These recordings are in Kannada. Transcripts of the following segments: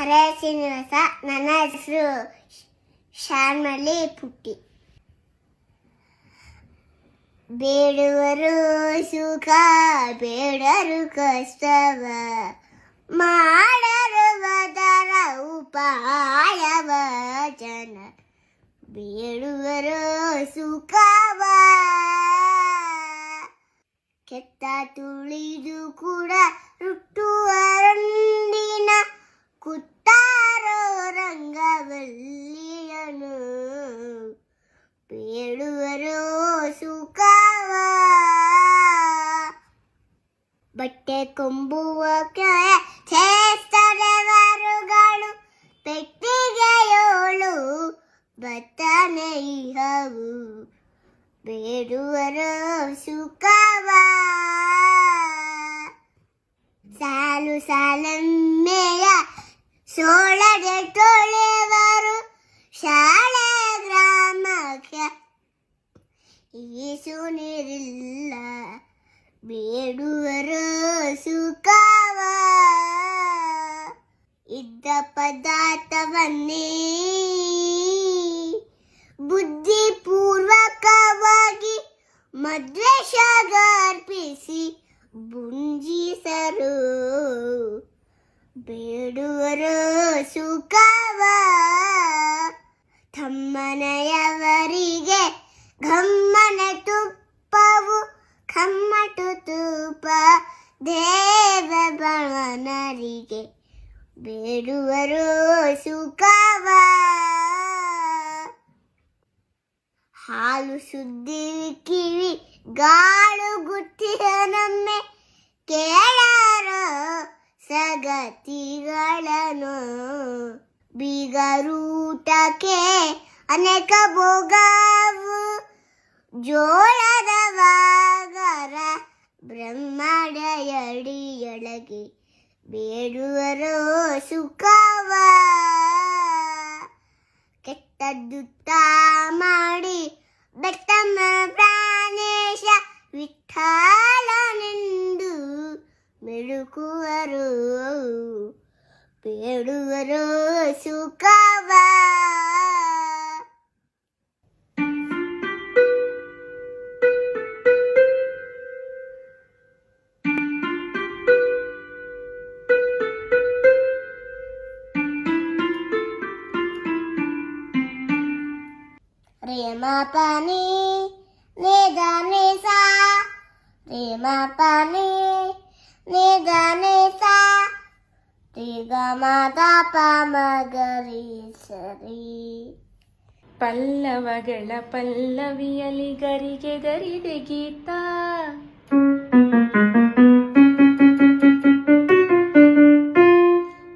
ಹರೇ ಶ್ರೀನಿವಾಸ ನನ್ನ ಹೆಸರು ಶಾನ್ಮಲಿ ಪುಟ್ಟಿ. ಬೇಡುವರು ಸುಖ, ಬೇಡರು ಕಷ್ಟವ. ಮಾಡರುವುದರ ಉಪಾಯವ ಜನ. ಬೇಡುವರು ಸುಖವ. ಕೆತ್ತ ತುಳಿದು ಕೂಡ ರುಟ್ಟುವರೊಂದಿನ ಕುತ್ತಾರೋ ರಂಗವಲ್ಲಿಯನು ಬೇಡುವರು ಸುಖವ ಬಟ್ಟೆ ಕೊಂಬುವ ಚೇಸ್ತರೆವರುಗಳು ಪೆಟ್ಟಿಗೆಯೋಳು ಬತ್ತನೆ ಇಹವು ಬೇಡುವರು ಸುಖವ ಸಾಲು ಸಾಲಮ್ಮೆಯ ಸೋಳದೆ ತೊಳೆವರು ಶಾಲೆ ಗ್ರಾಮಕ್ಕೆ. ಈಸು ನೀರಿಲ್ಲ ಬೇಡುವರು ಸುಖವ. ಇದ್ದ ಪದಾರ್ಥವನ್ನೇ ಬುದ್ಧಿಪೂರ್ವಕವಾಗಿ ಬೀಗರೂಟಕ್ಕೆ ಅನೇಕ ಭೋಗವು ಜೋಳದ ವಾಗರ ಬ್ರಹ್ಮಡೆಯಡಿಯೊಳಗೆ ಬೇಡುವರು ಸುಖವ. ಕೆಟ್ಟದ್ದುತ್ತ ಮಾಡಿ ಬೆಟ್ಟಮ್ಮ ಪ್ರಾಣೇಶ ವಿಠಾಲನೆಂದು ಬೆಳುಕುವರು పేడువ రోజు కావా రేమా పని లేదా నేసా? రేమా పని లేదా ಸರಿ ಪಲ್ಲವಗಳ ಪಲ್ಲವಿಯಲಿ ಗರಿಗೆ ಗರಿದೆ ಗೀತ.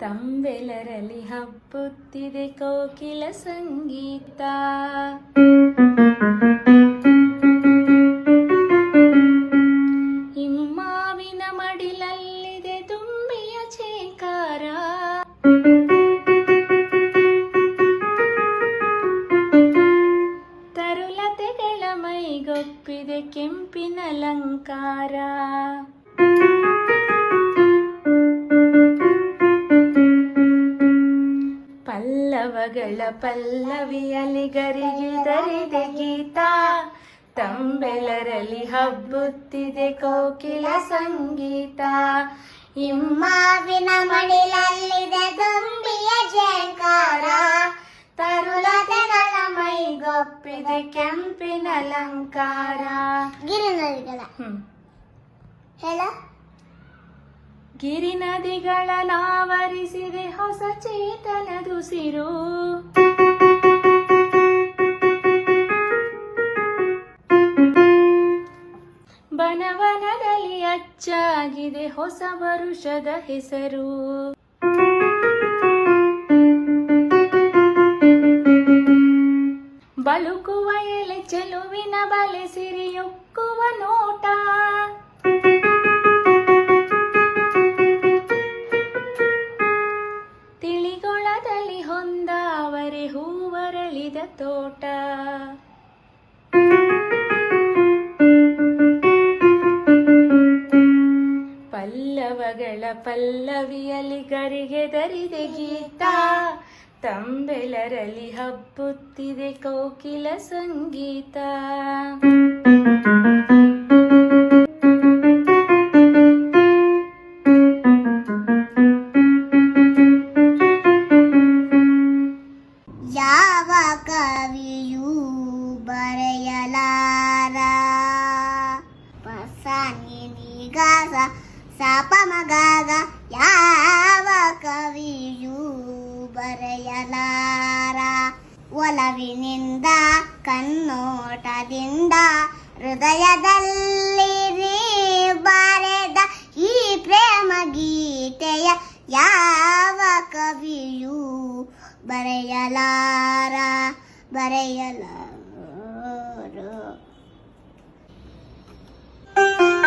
ತಂಬೆಲರಲ್ಲಿ ಹಬ್ಬುತ್ತಿದೆ ಕೋಕಿಲ ಸಂಗೀತ. ಸಂಗೀತ. ಇಮ್ಮಾವಿನ ಮಡಿಲಲ್ಲಿದೆ ತುಂಬಿಯ ಜಯಕಾರ. ತರುಲತೆಗಳ ಮೈಗೊಪ್ಪಿದೆ ಕೆಂಪಿನ ಅಲಂಕಾರ. ಗಿರಿ ನದಿಗಳ ಹ್ಮ್. ಹೇಳ. ಗಿರಿ ನದಿಗಳ ನಾವರಿಸಿದೆ ಹೊಸ ಚೇತನದುಸಿರು ಬನವನದಲ್ಲಿ ಅಚ್ಚಾಗಿದೆ ಹೊಸ ವರುಷದ ಹೆಸರು. ಬಲುಕುವ ಎಲೆ ಚೆಲುವಿನ ಬಲೆ ಸಿರಿಯುಕ್ಕುವ ನೋಟ. ತಿಳಿಗೊಳದಲ್ಲಿ ಹೊಂದಾವರೆ ಹೂವರಳಿದ ತೋಟ. ಪಲ್ಲವಿಯಲ್ಲಿ ಗರಿಗೆದರಿದೆ ಗೀತ. ತಂಬೆಲರಲ್ಲಿ ಹಬ್ಬುತ್ತಿದೆ ಕೋಕಿಲ ಸಂಗೀತ. ಯಾವ ಕವಿಯೂ ಬರೆಯಲಾರ. ಸಾಪ ಮಗಾಗ ಯಾವ ಕವಿಯೂ ಬರೆಯಲಾರ. ಒಲವಿನಿಂದ, ಕಣ್ಣೋಟದಿಂದ ಹೃದಯದಲ್ಲಿ ಬರೆದ ಈ ಪ್ರೇಮ ಗೀತೆಯ ಯಾವ ಕವಿಯೂ ಬರೆಯಲಾರ. ಬರೆಯಲಾರ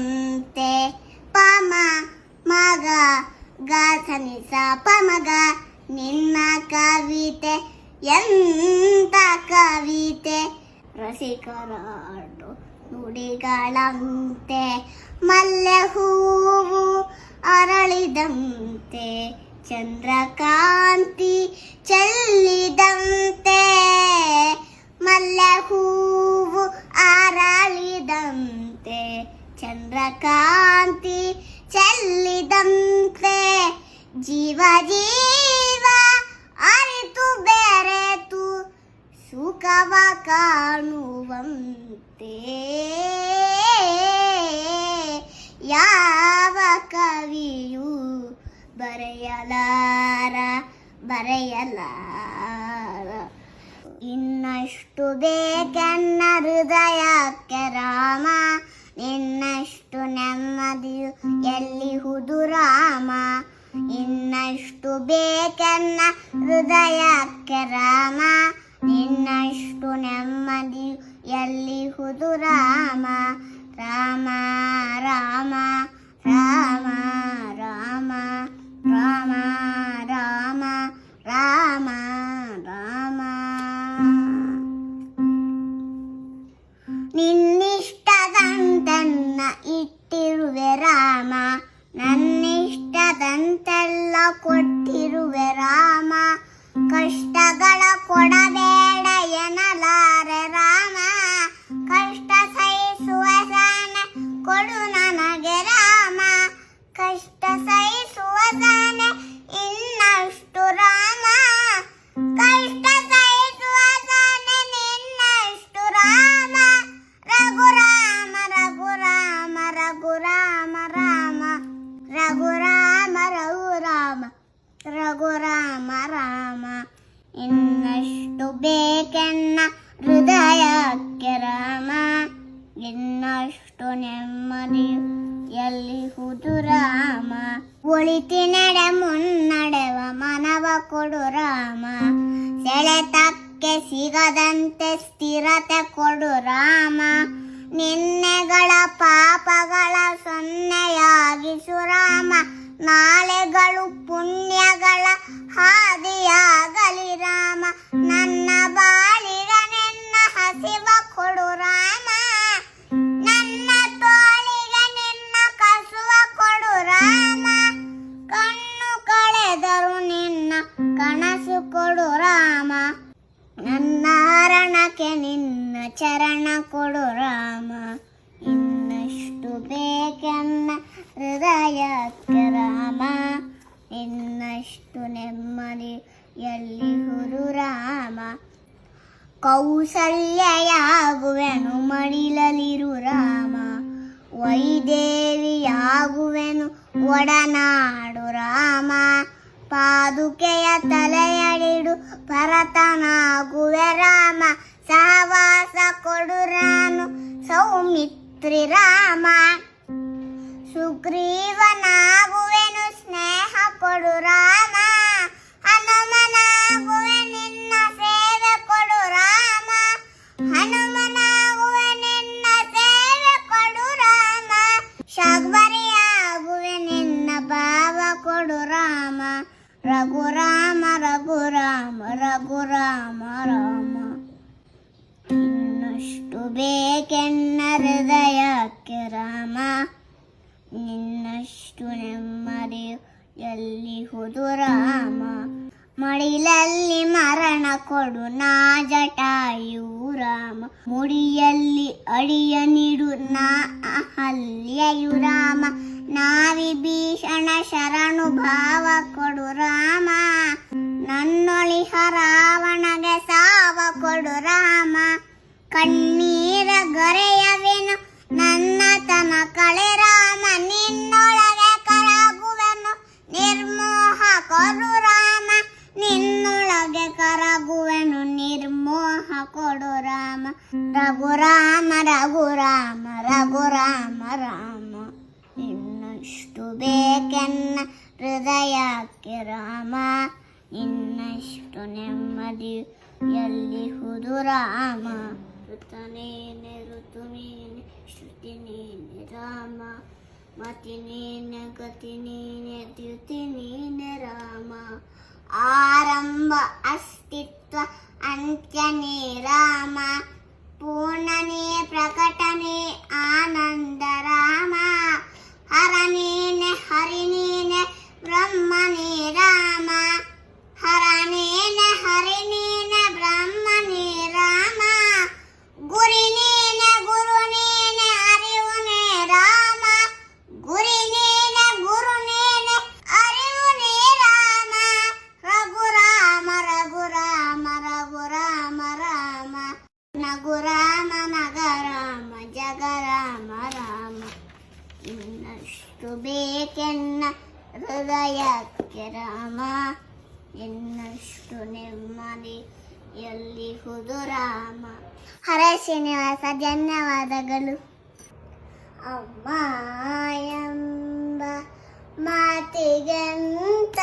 ನುಡಿಗಳಂತೆ ಪಮ, ಮಗ ಗಾಸನಿಸ ಪಮಗ, ನಿನ್ನ ಕವಿತೆ, ಎಂತ ಕವಿತೆ? ರಸಿಕರಾಡು ನುಡಿಗಳಂತೆ ಮಲ್ಲೆ ಹೂವು ಅರಳಿದಂತೆ, ಚಂದ್ರಕಾಂತಿ ಚೆಲ್ಲಿದಂತೆ ಮಲ್ಲೆ ಹೂವು ಅರಳಿದಂತೆ ಚಂದ್ರಕಾಂತಿ ಚೆಲ್ಲಿದಂತೆ ಜೀವ ಜೀವ ಅರಿತು ಬೆರೆತು ಸುಖವ ಕಾಣುವಂತೆ. ಯಾವ ಕವಿಯು ಬರೆಯಲಾರ ಬರೆಯಲಾರ. ಇನ್ನಷ್ಟು ಬೇಕೆನ್ನ ಹೃದಯಕ್ಕೆ ರಾಮ ನಿನ್ನಷ್ಟು ನೆಮ್ಮದಿಯು ಎಲ್ಲಿಹುದು ರಾಮ? ಇನ್ನಷ್ಟು ಬೇಕನ್ನ ಹೃದಯಕ್ಕೆ ರಾಮ? ನಿನ್ನಷ್ಟು ನೆಮ್ಮದಿಯು ಎಲ್ಲಿಹುದು ಹುದುರಾಮ ರಾಮ? ರಾಮ ರಾಮ ರಾಮ ರಾಮ ರಾಮ ರಾಮ ರಾಮ ಭರತನಾಗುವೆ ರಾಮ ಸಹವಾಸ ಕೊಡುರಾನು ಸೌಮಿತ್ರಿ ರಾಮ. ಸುಗ್ರೀವನಾಗುವೆನು ಸ್ನೇಹ ಕೊಡು ರಾಮ ರಘುರಾಮ ರಘುರಾಮ ರಘುರಾಮ ರಾಮ ಇನ್ನಷ್ಟು ಬೇಕೆನ್ನ ಹೃದಯಕ್ಕೆ ರಾಮ. ನಿನ್ನಷ್ಟು ನೆಮ್ಮದಿಯು ಎಲ್ಲಿಹುದು ರಾಮ. ಮಡಿಲಲ್ಲಿ ಮರಣ ಕೊಡು ನಾ ಜಟಾಯು ರಾಮ. ಮುಡಿಯಲ್ಲಿ ಅಡಿಯ ನೀಡು ನಾ ಅಹಲ್ಯಯು ರಾಮ. ನಾವಿ ಭೀಷಣ ಶರಣು ಭಾವ ಕೊಡು ರಾಮ. ನನ್ನೊಳಿಹ ರಾವಣಗೆ ಸಾವ ಕೊಡು ರಾಮ. ಕಣ್ಣೀರ ಗರೆಯವೆನು, ನನ್ನ ತನ ಕಳೆ ರಾಮ. ನಿನ್ನೊಳಗೆ ಕರಗುವೆನು, ನಿರ್ಮೋಹ ಕೊಡು ರಾಮ. ನಿನ್ನೊಳಗೆ ಕರಗುವೆನು, ನಿರ್ಮೋಹ ಕೊಡು ರಾಮ. ರಘುರಾಮ ರಘುರಾಮ ರಘುರಾಮ ರಾಮ. ಬೇಕೆನ್ನ ಹೃದಯಕ್ಕೆ ರಾಮ ಇನ್ನಷ್ಟು ನೆಮ್ಮದಿ ಎಲ್ಲಿಹುದು ರಾಮ ಋತ ನೀನೆ ಋತು ನೀನೆ ಶ್ರುತಿ ನೀನೆ ರಾಮ ಮತಿ ನೀನೆ ಗತಿ ನೀನೆ ದ್ಯುತಿ ನೀನೆ ರಾಮ ಆರಂಭ ಅಸ್ತಿತ್ವ ಅಂತ್ಯನೇ ರಾಮ ಪೂರ್ಣನೇ ಪ್ರಕಟನೆ ಆನಂದ ರಾಮ ಹರ ನೀನೆ ಹರಿ ನೀನೆ ಬ್ರಹ್ಮನೇ ರಾಮ ಹರ ಹರ ಶ್ರೀನಿವಾಸ ಧನ್ಯವಾದಗಳು ಅಮ್ಮ ಎಂಬ ಮಾತಿಗಂತ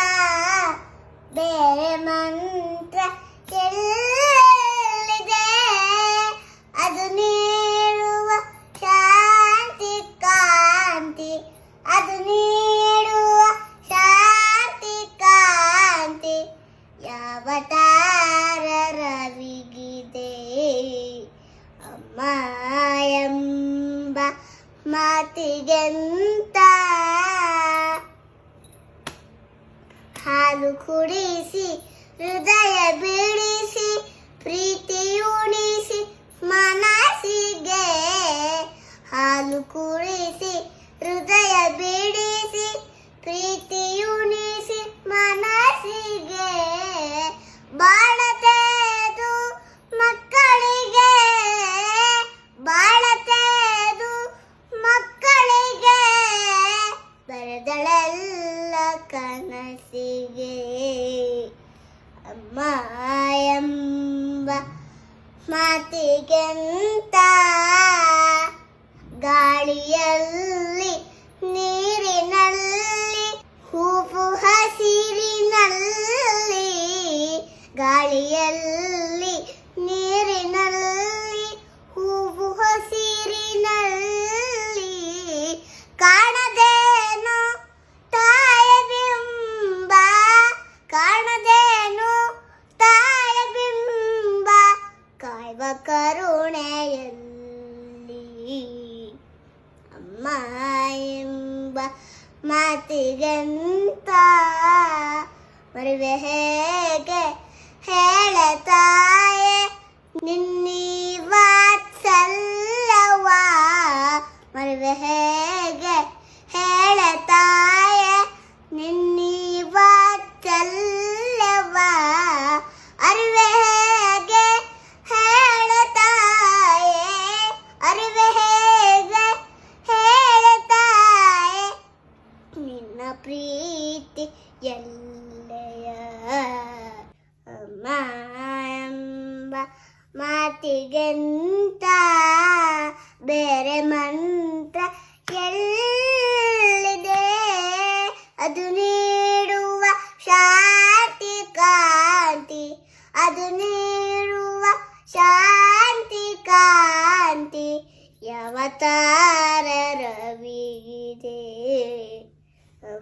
baby.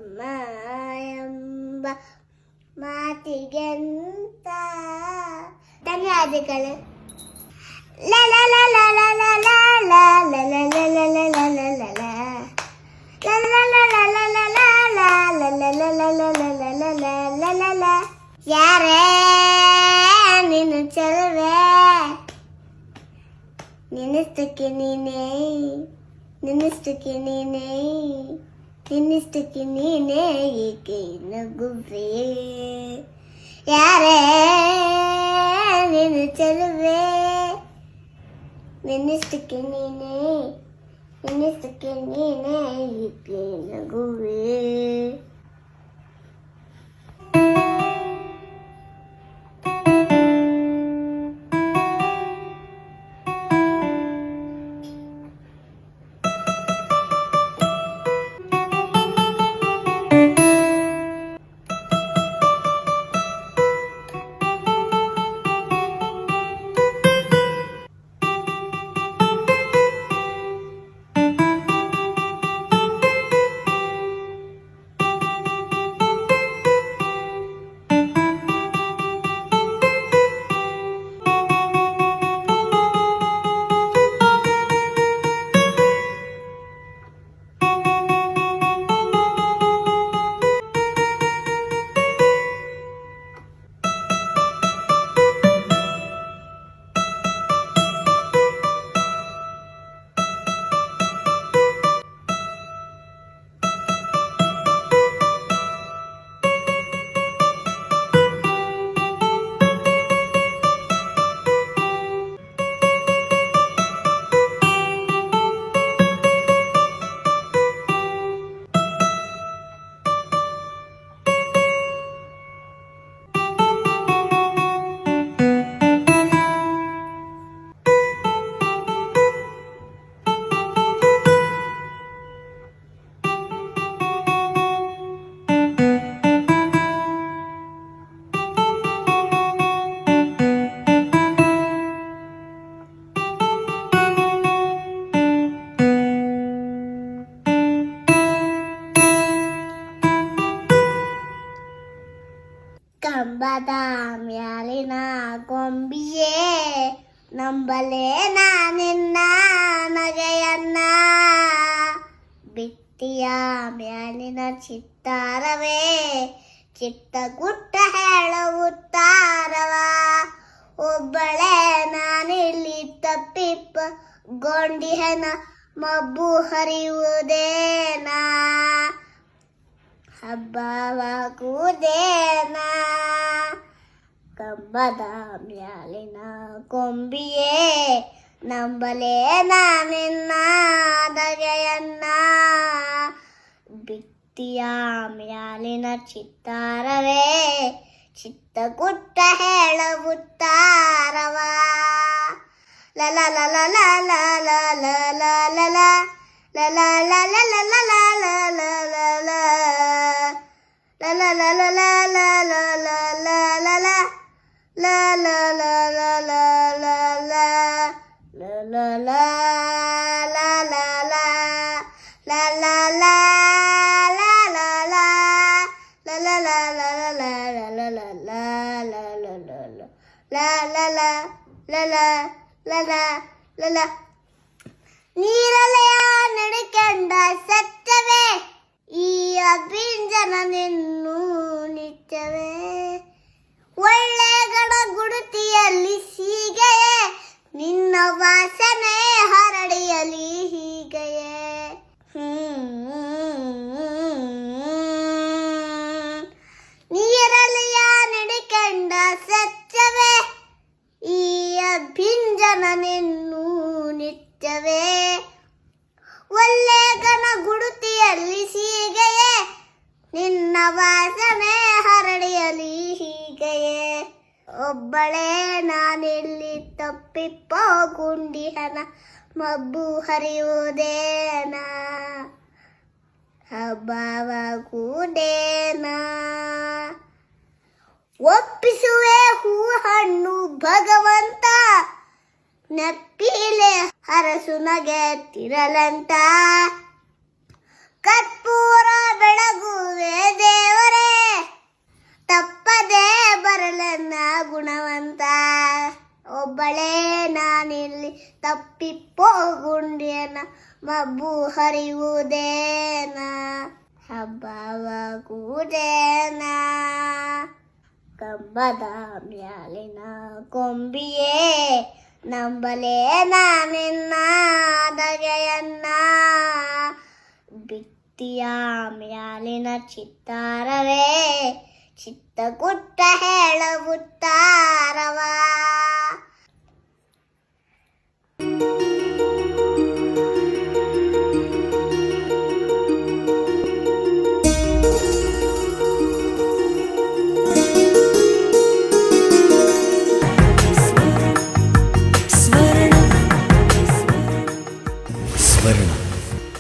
ಅಮ್ಮ ಮಾತಿಗೆಂತ ಧನ್ಯವಾದಗಳು ಯಾರೇ ನೀನು ಚಲುವೆ ನೆನೆಸ್ತಕ್ಕೆ ನೀನೇ ನೆನೆಸ್ತಕ್ಕೆ ನೀನೇ ನಿನ್ನಿಷ್ಟಕ್ಕೆ ನೀನೇ ಏಕೆ ನಗುವೆ ಯಾರೇ ನೀನು ಚೆಲುವೆ ನಿನ್ನಿಷ್ಟಕ್ಕೆ ನೀನೇ ನಿನ್ನಿಷ್ಟಕ್ಕೆ ನೀನೇ ಏಕೆ ನಗುವೆ ಬಿತ್ತಿಯ ಮ್ಯಾಲಿನ ಚಿತ್ತಾರವೇ? ಚಿತ್ತ ಗುಟ್ಟ ಹೇಳುತ್ತಾರವ ಒಬ್ಬಳೇ ನಾನಿಲ್ಲಿ ತಪ್ಪಿಪ್ಪ, ಗೊಂಡಿಹನ ಮಬ್ಬು ಹರಿಯುವುದೇನಾ? ಹಬ್ಬವಾಗುವುದೇನ? ಕಂಬದ ಮ್ಯಾಲಿನ ಕೊಂಬಿಯೇ? ನಂಬಲೇ ನಾನಿನ್ನ ದಗೆಯನ್ನ ಬಿತ್ತಿಯ ಮ್ಯಾಲಿನ ಚಿತ್ತಾರವೇ ಚಿತ್ತಗುಟ್ಟ ಹೇಳುತ್ತಾರವ ಲ ಲ ಲ ಲ ಲ ಲ ಲ ಲ ಲ ಲ ಲ. ಲ ಲ ലല ലല ലല. ഈ അഭിഞ്ചന നിന്നു നിറ്റവേ ನಿನ್ನ ವಾಸನೆ ಹರಡಿಯಲಿ ಹೀಗೆಯೇ. ಒಬ್ಬಳೇ ನಾನಿಲ್ಲಿ ತಪ್ಪಿಪ್ಪ ಗುಂಡಿಹನ, ಮಬ್ಬು ಹರಿಯುವುದೇನ? ಹಬ್ಬವಾಗುವುದೇನ ಒಪ್ಪಿಸುವೆ ಹೂ ಹಣ್ಣು ಭಗವಂತ, ನಪ್ಪಿಲೆ ಹರಸು ನಗೆ ತಿರಲಂತ. ಕರ್ಪೂರ ಬೆಳಗುವೆ ದೇವರೇ, ತಪ್ಪದೆ ಬರಲನ್ನ ಗುಣವಂತ. ಒಬ್ಬಳೇ ನಾನಿಲ್ಲಿ ತಪ್ಪಿಪ್ಪೋ ಗುಂಡಿಯನ, ಮಬ್ಬು ಹರಿಯುವುದೇನ, ಹಬ್ಬವಾಗುವುದೇನ. ಕಂಬದ ಮ್ಯಾಲಿನ ಕೊಂಬಿಯೇ, ನಂಬಲೇ ನಾನಿನ್ನ ದಗೆಯನ್ನ. ಬಿತ್ತಿಯ ಮ್ಯಾಲಿನ ಚಿತ್ತಾರವೇ ಚಿತ್ತಗುಟ್ಟ ಹೇಳಗುತ್ತಾರವ